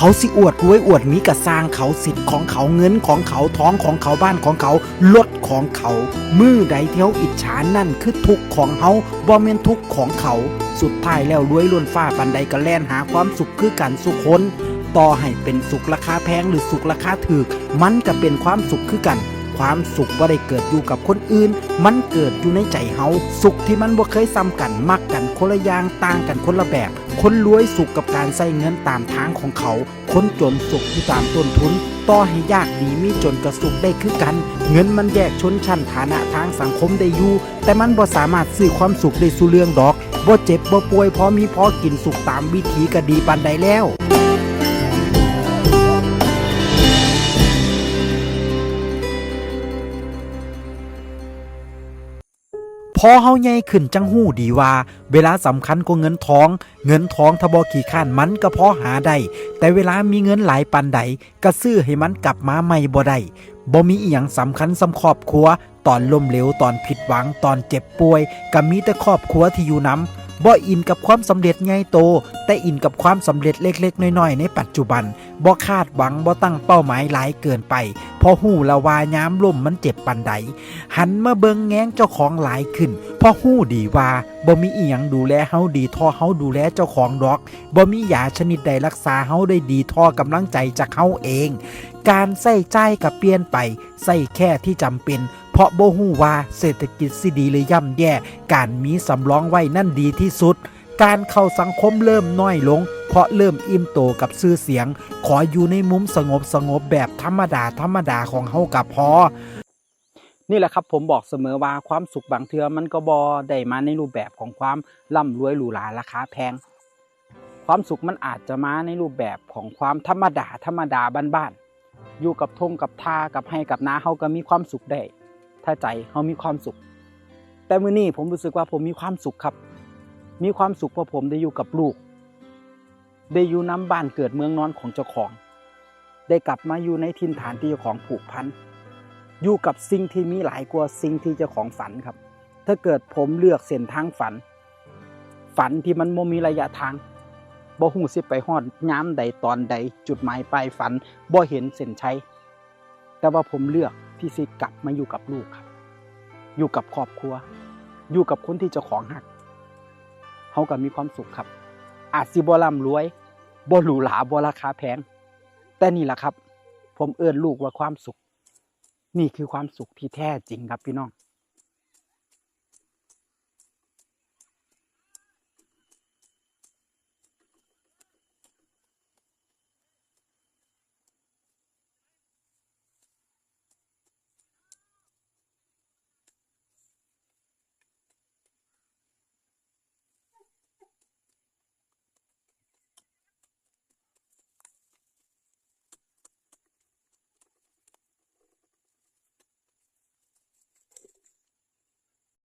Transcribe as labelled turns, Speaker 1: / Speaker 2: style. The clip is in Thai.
Speaker 1: เขาสิอวดรวยอวดมีกระสร้างเขาสิทธิ์ของเขาเงินของเขาท้องของเขาบ้านของเขารถของเขามือใดเที่ยวอิจฉานั่นคือทุกของเฮาบ่แม่นทุกของเขา สุดท้ายแล้วรวยล้วนฟ้าปันใดก็แล่นหาความสุขคือกันสุขคนต่อให้เป็นสุขราคาแพงหรือสุขราคาถูกมันก็เป็นความสุขคือกัน ความสุขบ่ได้เกิดอยู่กับคนอื่น มันเกิดอยู่ในใจเฮาสุขที่มันบ่เคยซ้ำกันมักกันคนละอย่างต่างกันคนละแบบ คนรวยสุขกับการใช้เงินตามทางของเขา คนจนสุขอยู่ตามต้นทุนต่อให้ยากดีมีจนกระสุขได้คือกัน เงินมันแยกชนชั้นฐานะทางสังคมได้อยู่แต่มันบ่สามารถซื้อความสุขได้สู่เรื่องดอกบ่เจ็บบ่ป่วยพอมีพอกินสุขตามวิถีก็ดีปานใดแล้ว พอเฮาใหญ่ขึ้นจังหู้ดีว่า เวลาสำคัญกว่าเงินทอง เงินทองทบอขี่ข้านมันก็พอหาได้แต่เวลามีเงินหลายปันใดก็ซื้อให้มันกลับมาใหม่บ่ได้บ่มีอีหยังสำคัญสำครอบครัว ตอนล้มเหลวตอนผิดหวังตอนเจ็บป่วยก็มีแต่ครอบครัวที่อยู่นำ บ่อินกับความสำเร็จใหญ่โต แต่อินกับความสำเร็จเล็กๆ น้อยๆ ในปัจจุบันบ่คาดหวังบ่ตั้งเป้าหมายหลายเกินไป พอหู้ละวายามล่มมันเจ็บปันใด หันมาเบิงแง้งเจ้าของหลายขึ้นพราะหู้ดีว่าบ่มีอีหยังดูแลเฮาดีท่อเฮาดูแลเจ้าของดอกบ่มียาชนิดใดรักษาเฮาได้ดีท่อกำลังใจจากเฮาเอง การใส่ใจกับเปลี่ยนไปใส่แค่ที่จำเป็น เพราะโบ่ฮู้ว่าเศรษฐกิจสิดีหรือย่ำแย่ การมีสำรองไว้นั่นดีที่สุด การเข้าสังคมเริ่มน้อยลง เพราะเริ่มอิ่มโตกับชื่อเสียง ขออยู่ในมุมสงบสงบแบบธรรมดาธรรมดาของเฮากับพอนี่แหละครับผมบอกเสมอว่าความสุขบางเทือมันก็บอได้มาในรูปแบบของความร่ำรวยหรูหราราคาแพง ความสุขมันอาจจะมาในรูปแบบของความธรรมดาธรรมดาบ้านๆอยู่กับทงกับทากับให้กับนาเฮาก็มีความสุขได้ ถ้าใจเฮามีความสุข แต่มื้อนี้ผมรู้สึกว่าผมมีความสุขครับ มีความสุขเพราะผมได้อยู่กับลูก ได้อยู่น้ำบ้านเกิดเมืองนอนของเจ้าของ ได้กลับมาอยู่ในถิ่นฐานที่เจ้าของผูกพันอยู่กับสิ่งที่มีหลายกว่าสิ่งที่เจ้าของฝันครับ ถ้าเกิดผมเลือกเส้นทางฝัน ฝันที่มันโมมีระยะทางบ่หูสิไปฮอดย้ำใดตอนใดจุดหมายปลายฝันบ่เห็นเส้นชัย แต่ว่าผมเลือกที่สิกลับมาอยู่กับลูกครับ อยู่กับครอบครัว อยู่กับคนที่เจ้าของหักเขาก็มีความสุขครับ อาจสิบ่ร่ำรวยบ่หรูหราบ่ราคาแพง แต่นี่แหละครับ ผมเอื้อนลูกว่าความสุข นี่คือความสุขที่แท้จริงครับพี่น้อง